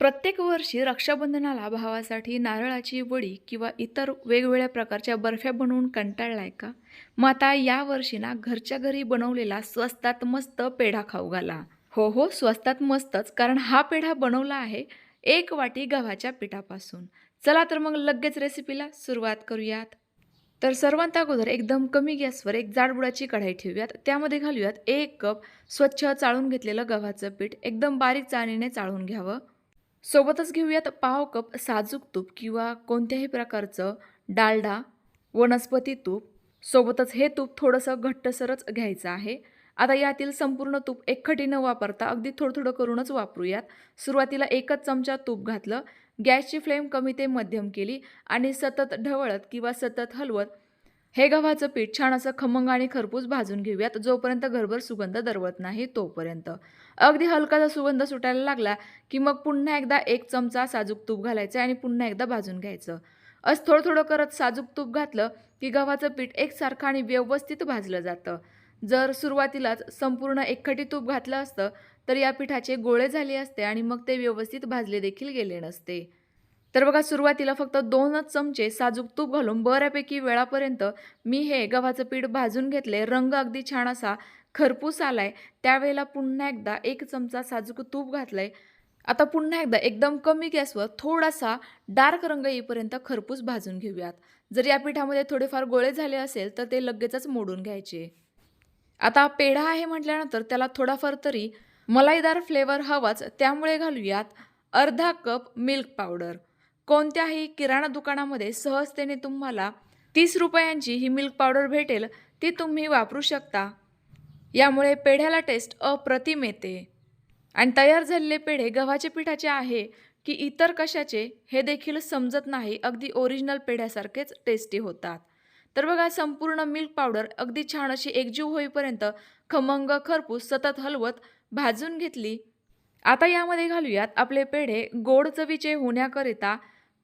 प्रत्येक वर्षी रक्षाबंधनाला भावासाठी नारळाची वडी किंवा इतर वेगवेगळ्या प्रकारच्या बर्फ्या बनवून कंटाळलाय का? मग आता या वर्षी ना घरच्या घरी बनवलेला स्वस्तात मस्त पेढा खाऊ घाला. हो हो स्वस्तात मस्तच कारण हा पेढा बनवला आहे एक वाटी गव्हाच्या पिठापासून. चला तर मग लगेच रेसिपीला सुरुवात करूयात. तर सर्वांत अगोदर एकदम कमी गॅसवर एक जाडबुडाची कढाई ठेवूयात. त्यामध्ये घालूयात एक कप स्वच्छ चाळून घेतलेलं गव्हाचं पीठ. एकदम बारीक चाळणीने चाळून घ्यावं. सोबतच घेऊयात पाव कप साजूक तूप किंवा कोणत्याही प्रकारचं डालडा वनस्पती तूप. सोबतच हे तूप थोडंसं घट्टसरच घ्यायचं आहे. आता यातील संपूर्ण तूप एकखटी न वापरता अगदी थोडं थोडं करूनच वापरूयात. सुरुवातीला एकच चमचा तूप घातलं. गॅसची फ्लेम कमी ते मध्यम केली आणि सतत ढवळत किंवा सतत हलवत हे गव्हाचं पीठ छान असं खमंग आणि खरपूस भाजून घेऊयात. जोपर्यंत घरभर सुगंध दरवत नाही तोपर्यंत. अगदी हलकासा सुगंध सुटायला लागला की मग पुन्हा एकदा एक चमचा साजूक तूप घालायचं आणि पुन्हा एकदा भाजून घ्यायचं. असं थोडं थोडं करत साजूक तूप घातलं की गव्हाचं पीठ एकसारखं आणि व्यवस्थित भाजलं जातं. जर सुरुवातीलाच संपूर्ण एकखटी तूप घातलं असतं तर या पिठाचे गोळे झाले असते आणि मग ते व्यवस्थित भाजले देखील गेले नसते. तर बघा सुरुवातीला फक्त दोनच चमचे साजूक तूप घालून बऱ्यापैकी वेळापर्यंत मी हे गव्हाचं पीठ भाजून घेतले. रंग अगदी छान असा खरपूस आलाय. त्यावेळेला पुन्हा एकदा एक चमचा साजूक तूप घातलंय. आता पुन्हा एकदा एकदम कमी गॅसवर थोडासा डार्क रंग येईपर्यंत खरपूस भाजून घेऊयात. जर या पिठामध्ये थोडेफार गोळे झाले असेल तर ते लगेचच मोडून घ्यायचे. आता पेढा आहे म्हटल्यानंतर त्याला थोडाफार तरी मलाईदार फ्लेवर हवाच त्यामुळे घालूयात अर्धा कप मिल्क पावडर. कोणत्याही किराणा दुकानामध्ये सहजतेने तुम्हाला तीस रुपयांची ही मिल्क पावडर भेटेल ती तुम्ही वापरू शकता. यामुळे पेढ्याला टेस्ट अप्रतिम येते. आणि तयार झालेले पेढे गव्हाच्या पिठाचे आहे की इतर कशाचे हे देखील समजत नाही. अगदी ओरिजिनल पेढ्यासारखेच टेस्टी होतात. तर बघा संपूर्ण मिल्क पावडर अगदी छान अशी एकजीव होईपर्यंत खमंग खरपूस सतत हलवत भाजून घेतली. आता यामध्ये घालूयात आपले पेढे गोड चवीचे होण्याकरिता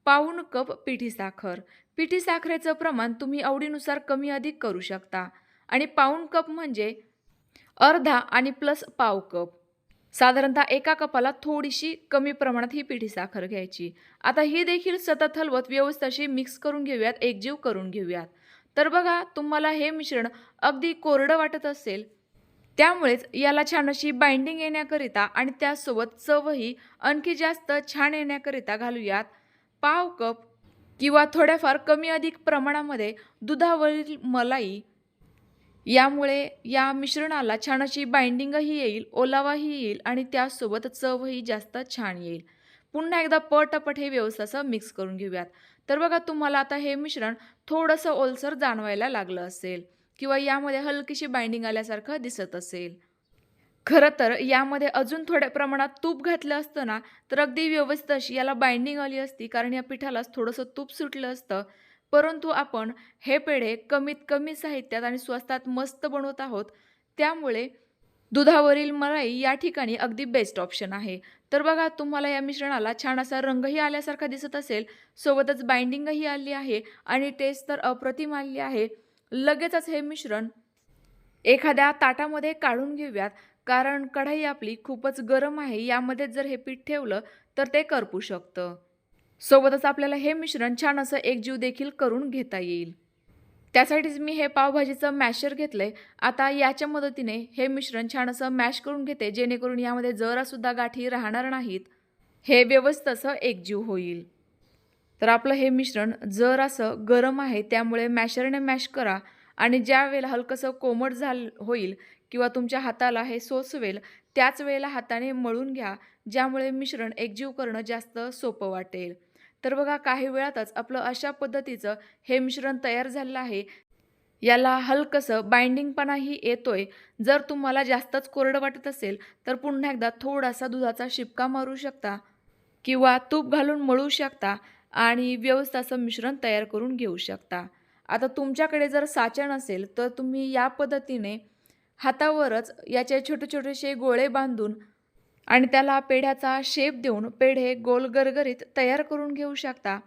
पाऊण कप पिठी साखर. पिठी साखरेचं प्रमाण तुम्ही आवडीनुसार कमी अधिक करू शकता. आणि पाऊण कप म्हणजे अर्धा आणि प्लस पाव कप. साधारणतः एका कपाला थोडीशी कमी प्रमाणात ही पिठी साखर घ्यायची. आता ही देखील सतत हलवत व्यवस्थाशी मिक्स करून घेऊयात एकजीव करून घेऊयात. तर बघा तुम्हाला हे मिश्रण अगदी कोरडं वाटत असेल त्यामुळेच याला छान अशी बाइंडिंग येण्याकरिता आणि त्यासोबत चवही आणखी जास्त छान येण्याकरिता घालूयात. पाव कप किंवा थोड्याफार कमी अधिक प्रमाणामध्ये दुधावरील मलाई. यामुळे या मिश्रणाला छान अशी बाइंडिंगही येईल ओलावाही येईल आणि त्यासोबत चवही जास्त छान येईल. पुन्हा एकदा पटपट हे व्यवस्था असं मिक्स करून घेऊयात. तर बघा तुम्हाला आता हे मिश्रण थोडंसं ओलसर जाणवायला लागलं असेल किंवा यामध्ये हलकीशी बाइंडिंग आल्यासारखं दिसत असेल. खरं तर यामध्ये अजून थोड्या प्रमाणात तूप घातलं असतं ना तर अगदी व्यवस्थित अशी याला बाइंडिंग आली असती कारण या पिठालाच थोडंसं तूप सुटलं असतं. परंतु आपण हे पेढे कमीत कमी साहित्यात आणि स्वस्तात मस्त बनवत आहोत. त्यामुळे दुधावरील मलाई या ठिकाणी अगदी बेस्ट ऑप्शन आहे. तर बघा तुम्हाला या मिश्रणाला छान असा रंगही आल्यासारखा दिसत असेल सोबतच बाइंडिंगही आली आहे आणि टेस्ट तर अप्रतिम आली आहे. लगेचच हे मिश्रण एखाद्या ताटामध्ये काढून घेऊयात. कारण कढाई आपली खूपच गरम आहे यामध्ये जर हे पीठ ठेवलं तर ते करपू शकतं. सोबतच आपल्याला हे मिश्रण छान असं एकजीव देखील करून घेता येईल. त्यासाठीच मी हे पावभाजीचं मॅशर घेतलं आहे आता याच्या मदतीने हे मिश्रण छान असं मॅश करून घेते जेणेकरून यामध्ये जरासुद्धा गाठी राहणार नाहीत. हे व्यवस्थित असं एकजीव होईल. तर आपलं हे मिश्रण जर असं गरम आहे त्यामुळे मॅशरने मॅश करा. आणि ज्या वेळेला हलकंसं कोमट झाल होईल किंवा तुमच्या हाताला हे सोसवेल त्याच वेळेला हाताने मळून घ्या ज्यामुळे मिश्रण एकजीव करणं जास्त सोपं वाटेल. तर बघा काही वेळातच आपलं अशा पद्धतीचं हे मिश्रण तयार झालेलं आहे. याला हलकंसं बाइंडिंगपणाही येतोय. जर तुम्हाला जास्तच कोरडं वाटत असेल तर पुन्हा एकदा थोडासा दुधाचा शिपका मारू शकता किंवा तूप घालून मळू शकता आणि व्यवस्थित असं मिश्रण तयार करून घेऊ शकता. आता तुमच्याकडे जर साचा नसेल तर तुम्ही या पद्धतीने हातावरच याचे छोटे छोटेसे गोळे बांधून आणि त्याला पेढ्याचा शेप देऊन पेढे गोल गरगरीत तयार करून घेऊ शकता.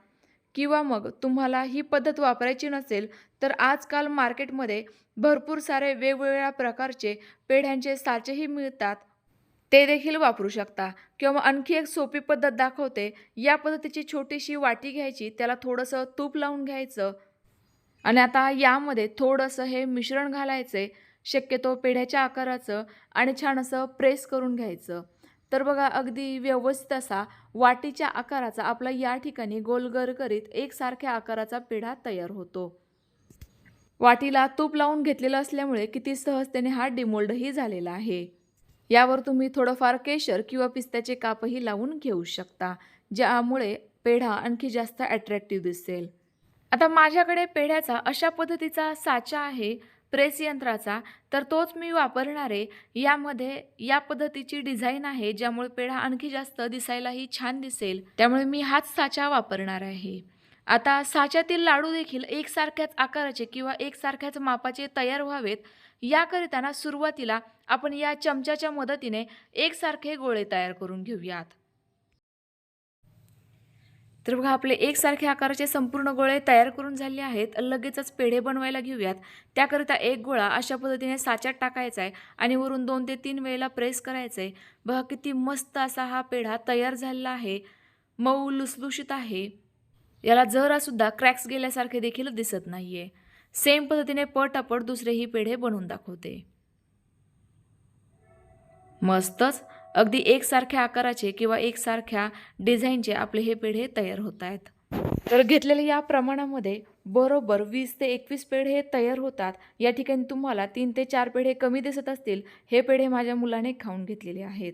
किंवा मग तुम्हाला ही पद्धत वापरायची नसेल तर आजकाल मार्केटमध्ये भरपूर सारे वेगवेगळ्या प्रकारचे पेढ्यांचे साचेही मिळतात. ते देखील वापरू शकता. किंवा आणखी एक सोपी पद्धत दाखवते. या पद्धतीची छोटीशी वाटी घ्यायची त्याला थोडंसं तूप लावून घ्यायचं. आणि आता यामध्ये थोडंसं हे मिश्रण घालायचं. आहे शक्यतो पेढ्याच्या आकाराचं आणि छान असं प्रेस करून घ्यायचं. तर बघा अगदी व्यवस्थित असा वाटीच्या आकाराचा आपला या ठिकाणी गोलगर करीत एकसारख्या आकाराचा पेढा तयार होतो. वाटीला तूप लावून घेतलेलं असल्यामुळे किती सहजतेने हा डिमोल्डही झालेला आहे. यावर तुम्ही थोडंफार केशर किंवा पिस्त्याचे कापही लावून घेऊ शकता ज्यामुळे पेढा आणखी जास्त अट्रॅक्टिव्ह दिसेल. आता माझ्याकडे पेढ्याचा अशा पद्धतीचा साचा आहे प्रेस यंत्राचा तर तोच मी वापरणार. आहे यामध्ये या पद्धतीची डिझाईन आहे ज्यामुळे पेढा आणखी जास्त दिसायलाही छान दिसेल. त्यामुळे मी हाच साचा वापरणार आहे. आता साच्यातील लाडू देखील एकसारख्याच आकाराचे किंवा एकसारख्याच मापाचे तयार व्हावेत. याकरिताना सुरुवातीला आपण या चमच्याच्या मदतीने एकसारखे गोळे तयार करून घेऊयात. तर बघा आपले एकसारखे आकाराचे संपूर्ण गोळे तयार करून झाले आहेत. लगेचच पेढे बनवायला घेऊयात. त्याकरिता एक गोळा अशा पद्धतीने साच्यात टाकायचा आहे आणि वरून दोन ते तीन वेळेला प्रेस करायचं आहे बघा किती मस्त असा हा पेढा तयार झालेला आहे. मऊ लुसलुशीत आहे. याला जरासुद्धा क्रॅक्स गेल्यासारखे देखील दिसत नाही आहे सेम पद्धतीने पटापट दुसरेही पेढे बनवून दाखवते. मस्तच. अगदी एकसारख्या आकाराचे किंवा एकसारख्या डिझाईनचे आपले हे पेढे तयार होत आहेत. तर घेतलेल्या या प्रमाणामध्ये बरोबर वीस ते एकवीस पेढे हे तयार होतात. या ठिकाणी तुम्हाला तीन ते चार पेढे कमी दिसत असतील हे पेढे माझ्या मुलाने खाऊन घेतलेले आहेत.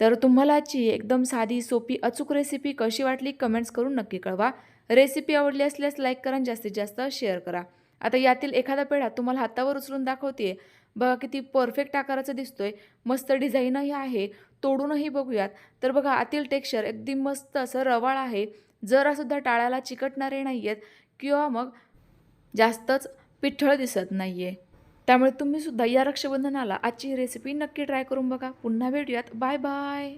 तर तुम्हाला आजची एकदम साधी सोपी अचूक रेसिपी कशी वाटली कमेंट्स करून नक्की कळवा. रेसिपी आवडली असल्यास लाईक करा आणि जास्तीत जास्त शेअर करा. आता यातील एखादा पेढा तुम्हाला हातावर उचलून दाखवते बघा किती परफेक्ट आकाराचा दिसतोय. मस्त डिझाईनही आहे. तोडूनही बघूयात. तर बघा आतील टेक्स्चर अगदी मस्त असं रवाळ आहे. जरासुद्धा टाळाला चिकटणारे नाही आहेत किंवा मग जास्तच पिठळ दिसत नाही आहे त्यामुळे तुम्हीसुद्धा या रक्षाबंधनाला आजची रेसिपी नक्की ट्राय करून बघा. पुन्हा भेटूयात. Bye bye